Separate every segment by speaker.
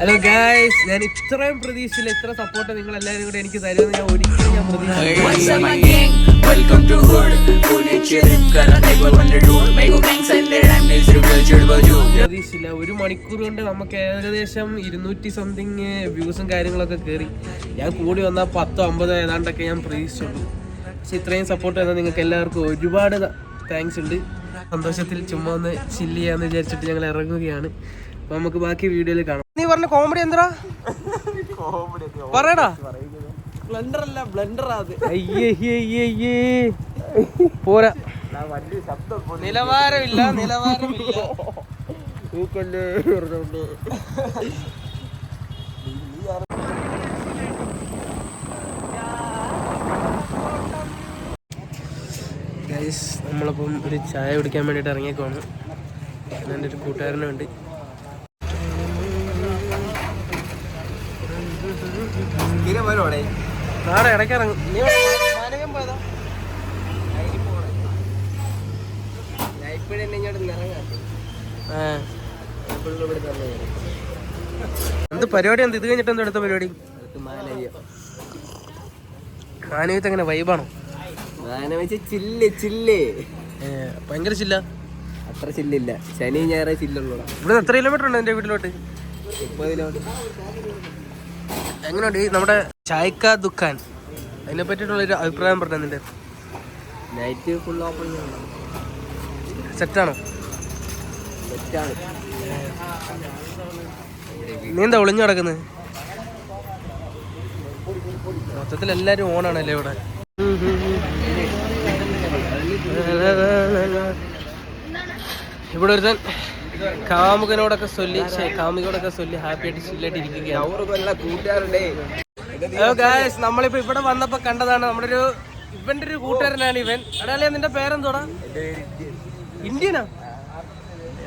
Speaker 1: Hello guys ഞാൻ ഇത്രയും പ്രതീക്ഷയില്ല ഇത്ര സപ്പോർട്ട് നിങ്ങൾ എല്ലാവരും കൂടെ എനിക്ക് തരുമെന്ന് ഞാൻ ഒരിക്കലും ഞാൻ പ്രതീക്ഷയില്ല ഒരു മണിക്കൂർ കൊണ്ട് നമുക്ക് ഏകദേശം ഇരുന്നൂറ്റി സംതിങ് വ്യൂസും കാര്യങ്ങളൊക്കെ കയറി ഞാൻ കൂടി വന്നാൽ പത്തോ അമ്പതോ ഏതാണ്ടൊക്കെ ഞാൻ പ്രതീക്ഷിച്ചുള്ളൂ. പക്ഷെ ഇത്രയും സപ്പോർട്ട് തന്നെ നിങ്ങൾക്ക് എല്ലാവർക്കും ഒരുപാട് താങ്ക്സ് ഉണ്ട്. സന്തോഷത്തിൽ ചുമ്മാ ഒന്ന് ചില്ല് ചെയ്യാന്ന് വിചാരിച്ചിട്ട് ഞങ്ങൾ ഇറങ്ങുകയാണ്. അപ്പോൾ നമുക്ക് ബാക്കി വീഡിയോയിൽ കാണാം. പറഞ്ഞ കോമഡി എന്താ പറയടാ.
Speaker 2: ബ്ലണ്ടർ അല്ല ബ്ലണ്ടർ അത്.
Speaker 1: അയ്യേ. പോരാ. നിലവാരമില്ല നിലവാരമില്ല. നമ്മളിപ്പം നമ്മളപ്പം ഒരു ചായ കുടിക്കാൻ വേണ്ടിയിട്ട് ഇറങ്ങിയേക്കുവാണ്. എന്റെ ഒരു കൂട്ടുകാരനുണ്ട്. നാളെ ഇടയ്ക്ക് ഇറങ്ങും നീ മാനകം പോയതാ. ആ. എന്ത് പരിപാടി എന്ത്? ഇത് കഴിഞ്ഞിട്ട് എന്താ എടുത്ത പരിപാടി? മാനവീത്ത് എങ്ങനെ വൈബാണോ
Speaker 2: ചില്ല് ചില്ല്.
Speaker 1: ഏ, ഭയങ്കര ചില്ല.
Speaker 2: അത്ര ചില്ലില്ല. ശനി ഞായറ ചില്ലുള്ളൂ.
Speaker 1: ഇവിടെ എത്ര കിലോമീറ്റർ ഉണ്ട് എന്റെ വീട്ടിലോട്ട്?
Speaker 2: മുപ്പത് കിലോമീറ്റർ
Speaker 1: എങ്ങനെയുണ്ട് ഈ നമ്മുടെ ചായക്ക ദുഃഖാൻ. അതിനെ പറ്റിയിട്ടുള്ളൊരു അഭിപ്രായം പറഞ്ഞു നിന്റെ?
Speaker 2: നൈറ്റ് ഫുൾ ഓപ്പൺ
Speaker 1: സെറ്റാണോ?
Speaker 2: സെറ്റാണ്
Speaker 1: നീ എന്താ ഒളിഞ്ഞു കിടക്കുന്നത് മൊത്തത്തിൽ എല്ലാരും ഓണാണല്ലേ ഇവിടെ? ഇവിടെ ഒരുത്തൻ കാമുകനോടൊക്കെ ചൊല്ലി കാമുകനോടൊക്കെ ചൊല്ലി ഹാപ്പി ആയിട്ട് ചില്ലായിട്ട് ഇരിക്കുകയാണ്.
Speaker 2: അവർ കൊല്ല കൂട്ടുകാരുണ്ടേ.
Speaker 1: ഹലോ ഗായ്സ് നമ്മളിപ്പോ ഇവിടെ വന്നപ്പോ കണ്ടതാണ് നമ്മുടെ ഒരു ഇവന്റെ ഒരു കൂട്ടുകാരനാണ് ഇവൻ. എടാ നിന്റെ പേരെന്തോടാ? ഇന്ത്യനാ?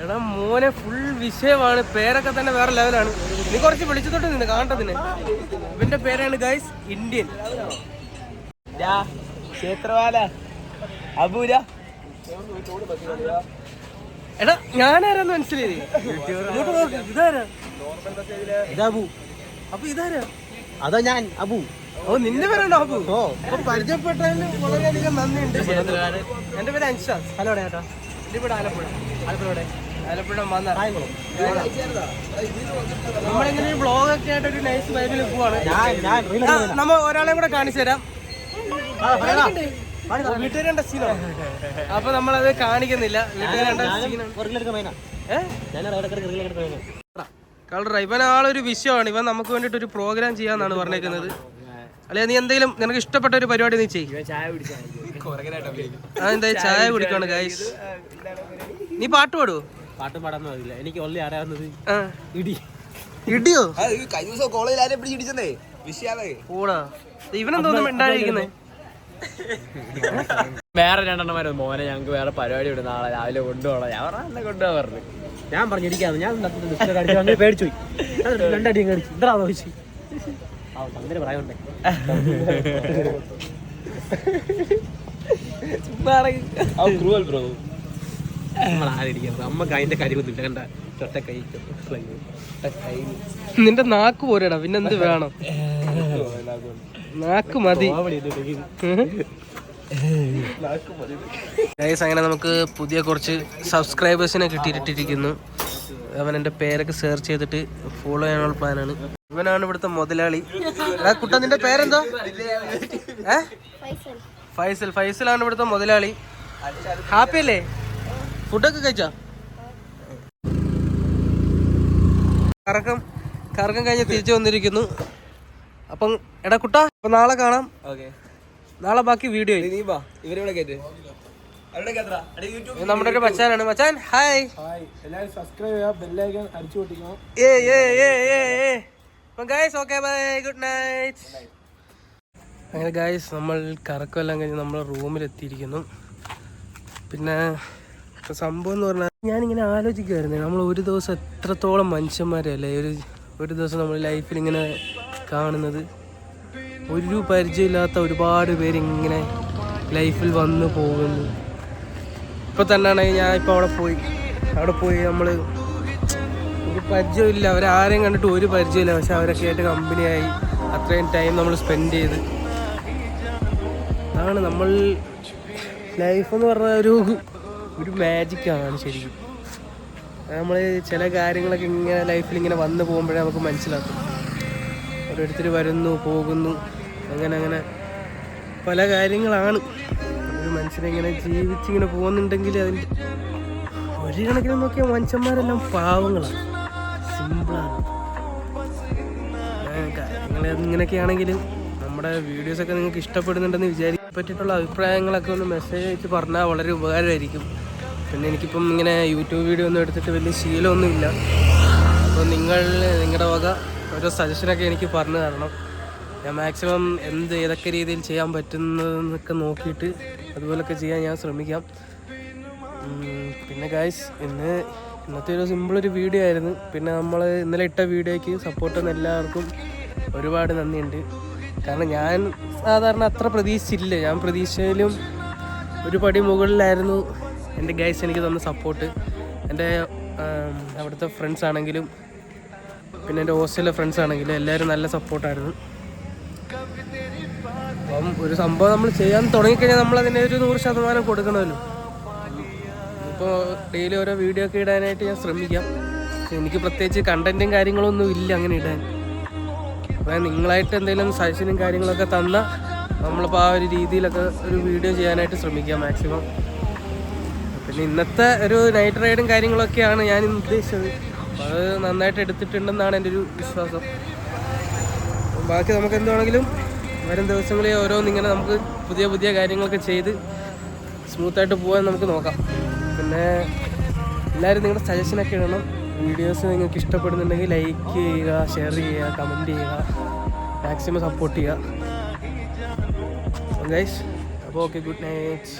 Speaker 1: എടാ മോനെ ഫുൾ വിഷയമാണ്. പേരൊക്കെ തന്നെ വേറെ ലെവലാണ് നീ കുറച്ച് വിളിച്ചു തൊട്ട് നിന്ന്. കാണട്ടതിന് ഇവന്റെ പേരാണ് ഗൈസ് ഇന്ത്യൻ.
Speaker 2: ക്ഷേത്രവാല അബൂര
Speaker 1: എടാ ഞാനാരാന്ന് മനസ്സിലായി ഇതാരാ?
Speaker 2: ഇതാബു
Speaker 1: അപ്പൊ ഇതാരാ?
Speaker 2: അതാ ഞാൻ അബു.
Speaker 1: ഓ നിന്റെ പേരുണ്ടോ അബു. ഓ. പരിചയപ്പെട്ടതിന് വളരെയധികം നന്ദിയുണ്ട്. എന്റെ പേര് അൻഷാസ്
Speaker 2: ഹലോ ചേട്ടാ
Speaker 1: എന്റെ പേര് ആലപ്പുഴ. ആലപ്പുഴയുടെ ആലപ്പുഴ നമ്മളിങ്ങനെ ഒരു ബ്ലോഗ് ഒക്കെ ആയിട്ട് ഒരു നൈസ് വൈബിൽ പോവാണ്.
Speaker 2: ഞാൻ ഞാൻ
Speaker 1: നമ്മ ഒരാളെയും കൂടെ കാണിച്ചു തരാം. വീട്ടുകാരുടെ സീനാണ് അപ്പൊ നമ്മളത് കാണിക്കുന്നില്ല. വീട്ടുകാരുടെ സീനാണ് ഏഹ് കളർ ഇവൻ ആളൊരു വിഷയമാണ്. ഇവൻ നമുക്ക് വേണ്ടിട്ട് ഒരു പ്രോഗ്രാം ചെയ്യാന്നാണ് പറഞ്ഞേക്കുന്നത്. അല്ലെ നീ എന്തെങ്കിലും നിനക്ക് ഇഷ്ടപ്പെട്ട ഒരു പരിപാടി നീ ചെയ്യും.
Speaker 2: ചായ
Speaker 1: കുടിക്കാണ് ഗൈസ് നീ പാട്ട് പാടുവോ?
Speaker 2: പാട്ട് പാടാൻ അറിയില്ല. എനിക്ക് ഒള്ളി അറിയാവുന്നത്. ഇടി.
Speaker 1: ഇടിയോ?
Speaker 2: കഴിഞ്ഞ ദിവസം കോളേജിൽ ആരെ പിടിച്ച് ഇടിച്ചതേ വിഷയാലേ
Speaker 1: കൂടാ ഇവനെന്തോന്നും മിണ്ടായിരിക്കുന്നേ
Speaker 2: വേറെ രണ്ടെണ്ണമാരും മോനെ ഞങ്ങൾക്ക് വേറെ പരിപാടി ഉണ്ട് നാളെ രാവിലെ കൊണ്ടുപോകണം. ഞാൻ കൊണ്ടുപോകാറുണ്ട് എന്നെ കൊണ്ടുപോകാൻ പറഞ്ഞു. ഞാൻ പറഞ്ഞു ഇരിക്കാന്ന് ഞാൻ അങ്ങനെ പേടിച്ചു പോയി. രണ്ടടി കടിച്ചു ഇത്ര ചോദിച്ചു? ആ അങ്ങനെ കൈ
Speaker 1: നിന്റെ നാക്ക് പോരടാ. പിന്നെന്ത് വേണം? നാക്ക് മതി. ഗൈസ് അങ്ങനെ നമുക്ക് പുതിയ കുറച്ച് സബ്സ്ക്രൈബേഴ്സിനെ കിട്ടിയിട്ടിരിക്കുന്നു. അവൻ എന്റെ പേരൊക്കെ സെർച്ച് ചെയ്തിട്ട് ഫോളോ ചെയ്യാനുള്ള പ്ലാനാണ് ഇവനാണ് ഇവിടുത്തെ മുതലാളി. എടാ കുട്ട നിന്റെ പേരെന്തോ? ഏ? ഫൈസൽ. ഫൈസലാണ് ഇവിടുത്തെ മുതലാളി. ഹാപ്പി അല്ലേ? ഫുഡൊക്കെ കഴിച്ചോ? കറക്കം കറക്കം കഴിഞ്ഞ് തിരിച്ചു വന്നിരിക്കുന്നു. അപ്പം എടാ കുട്ട അപ്പൊ നാളെ കാണാം.
Speaker 2: ഓക്കെ
Speaker 1: നാളെ ബാക്കി വീഡിയോ
Speaker 2: നീ വാ ഇവരിവിടെ
Speaker 1: നമ്മുടെ ഒരു മച്ചാനാണ്. മച്ചാൻ ഹായ്
Speaker 2: എല്ലാവരും സബ്സ്ക്രൈബ് ചെയ്യുക ബെല്ലൈക്കൺ അടിച്ചു പൊട്ടിക്കണം.
Speaker 1: ഏ ഏ ഏ ഏ ഏ. അപ്പം guys okay bye good night അങ്ങനെ ഗായ്സ് നമ്മൾ കറക്കമെല്ലാം കഴിഞ്ഞ് നമ്മൾ റൂമിൽ എത്തിയിരിക്കുന്നു പിന്നെ സംഭവം എന്ന് പറഞ്ഞാൽ ഞാനിങ്ങനെ ആലോചിക്കുമായിരുന്നു നമ്മൾ ഒരു ദിവസം എത്രത്തോളം മനുഷ്യന്മാരല്ലേ ഒരു ഒരു ദിവസം നമ്മൾ ലൈഫിൽ ഇങ്ങനെ കാണുന്നത്? ഒരു പരിചയമില്ലാത്ത ഒരുപാട് പേര് ഇങ്ങനെ ലൈഫിൽ വന്നു പോകുന്നു. ഇപ്പോൾ തന്നെയാണെങ്കിൽ ഞാൻ ഇപ്പോൾ അവിടെ പോയി. അവിടെ പോയി നമ്മൾ ഒരു പരിചയമില്ല അവരാരെയും കണ്ടിട്ട് ഒരു പരിചയമില്ല. പക്ഷെ അവരൊക്കെ ആയിട്ട് കമ്പനിയായി അത്രയും ടൈം നമ്മൾ സ്പെൻഡ് ചെയ്ത്. അതാണ് നമ്മൾ ലൈഫ് എന്ന് പറഞ്ഞ ഒരു ഒരു മാജിക്കാണ് ശരിക്കും. നമ്മൾ ചില കാര്യങ്ങളൊക്കെ ഇങ്ങനെ ലൈഫിൽ ഇങ്ങനെ വന്നു പോകുമ്പോഴേ നമുക്ക് മനസ്സിലാക്കും ഓരോരുത്തർ വരുന്നു പോകുന്നു. അങ്ങനെ അങ്ങനെ പല കാര്യങ്ങളാണ്. ഒരു മനുഷ്യനെ ഇങ്ങനെ ജീവിച്ചിങ്ങനെ പോകുന്നുണ്ടെങ്കിൽ അതിന്റെ ഒരു കണക്കിന് നോക്കിയാൽ മനുഷ്യന്മാരെല്ലാം പാവങ്ങളാണ് സിമ്പിളാണ് കാര്യങ്ങൾ ഇങ്ങനെയൊക്കെയാണെങ്കിലും നമ്മുടെ വീഡിയോസൊക്കെ നിങ്ങൾക്ക് ഇഷ്ടപ്പെടുന്നുണ്ടെന്ന് വിചാരിക്കാൻ പറ്റിയിട്ടുള്ള അഭിപ്രായങ്ങളൊക്കെ ഒന്ന് മെസ്സേജ് അയച്ച് പറഞ്ഞാൽ വളരെ ഉപകാരമായിരിക്കും. പിന്നെ എനിക്കിപ്പം ഇങ്ങനെ യൂട്യൂബ് വീഡിയോ ഒന്നും എടുത്തിട്ട് വലിയ ശീലമൊന്നുമില്ല. അപ്പോൾ നിങ്ങൾ നിങ്ങളുടെ വക ഓരോ സജഷനൊക്കെ എനിക്ക് പറഞ്ഞു തരണം. ഞാൻ മാക്സിമം എന്ത് ഏതൊക്കെ രീതിയിൽ ചെയ്യാൻ പറ്റുന്നതെന്നൊക്കെ നോക്കിയിട്ട് അതുപോലൊക്കെ ചെയ്യാൻ ഞാൻ ശ്രമിക്കാം. പിന്നെ ഗായ്സ് ഇന്ന് ഇന്നത്തെ ഒരു സിമ്പിളൊരു വീഡിയോ ആയിരുന്നു. പിന്നെ നമ്മൾ ഇന്നലെ ഇട്ട വീഡിയോയ്ക്ക് സപ്പോർട്ട് തന്ന എല്ലാവർക്കും ഒരുപാട് നന്ദിയുണ്ട്. കാരണം ഞാൻ സാധാരണ അത്ര പ്രതീക്ഷിച്ചില്ല. ഞാൻ പ്രതീക്ഷയിലും ഒരു പടി മുകളിലായിരുന്നു എന്റെ ഗൈസ് എനിക്ക് തന്ന സപ്പോർട്ട് എന്റെ അവിടുത്തെ ഫ്രണ്ട്സ് ആണെങ്കിലും പിന്നെ എന്റെ ഹോസ്റ്റലിലെ ഫ്രണ്ട്സ് ആണെങ്കിലും എല്ലാവരും നല്ല സപ്പോർട്ടായിരുന്നു അപ്പം ഒരു സംഭവം നമ്മൾ ചെയ്യാൻ തുടങ്ങിക്കഴിഞ്ഞാൽ നമ്മൾ അതിനെ ഒരു നൂറ് ശതമാനം കൊടുക്കണമല്ലോ. ഇപ്പോൾ ഡെയിലി ഓരോ വീഡിയോ ഒക്കെ ഇടാനായിട്ട് ഞാൻ ശ്രമിക്കാം. എനിക്ക് പ്രത്യേകിച്ച് കണ്ടന്റും കാര്യങ്ങളൊന്നും ഇല്ല അങ്ങനെ ഇടാൻ. അപ്പോൾ നിങ്ങളായിട്ട് എന്തെങ്കിലും സജഷനും കാര്യങ്ങളൊക്കെ തന്നാൽ നമ്മളിപ്പോൾ ആ ഒരു രീതിയിലൊക്കെ ഒരു വീഡിയോ ചെയ്യാനായിട്ട് ശ്രമിക്കാം മാക്സിമം പിന്നെ ഇന്നത്തെ ഒരു നൈറ്റ് റൈഡും കാര്യങ്ങളൊക്കെയാണ് ഞാൻ ഉദ്ദേശിച്ചത്. അത് നന്നായിട്ട് എടുത്തിട്ടുണ്ടെന്നാണ് എന്റെ ഒരു വിശ്വാസം. അപ്പം ബാക്കി നമുക്ക് എന്താണെങ്കിലും വരും ദിവസങ്ങളിൽ ഓരോന്നിങ്ങനെ നമുക്ക് പുതിയ പുതിയ കാര്യങ്ങളൊക്കെ ചെയ്ത് സ്മൂത്തായിട്ട് പോകാൻ നമുക്ക് നോക്കാം. പിന്നെ എല്ലാവരും നിങ്ങളുടെ സജഷനൊക്കെ ഇടണം. വീഡിയോസ് നിങ്ങൾക്ക് ഇഷ്ടപ്പെടുന്നുണ്ടെങ്കിൽ ലൈക്ക് ചെയ്യുക ഷെയർ ചെയ്യുക കമന്റ് ചെയ്യുക മാക്സിമം സപ്പോർട്ട് ചെയ്യുക. ഗൈസ് അപ്പോൾ ഓക്കെ ഗുഡ് നൈറ്റ്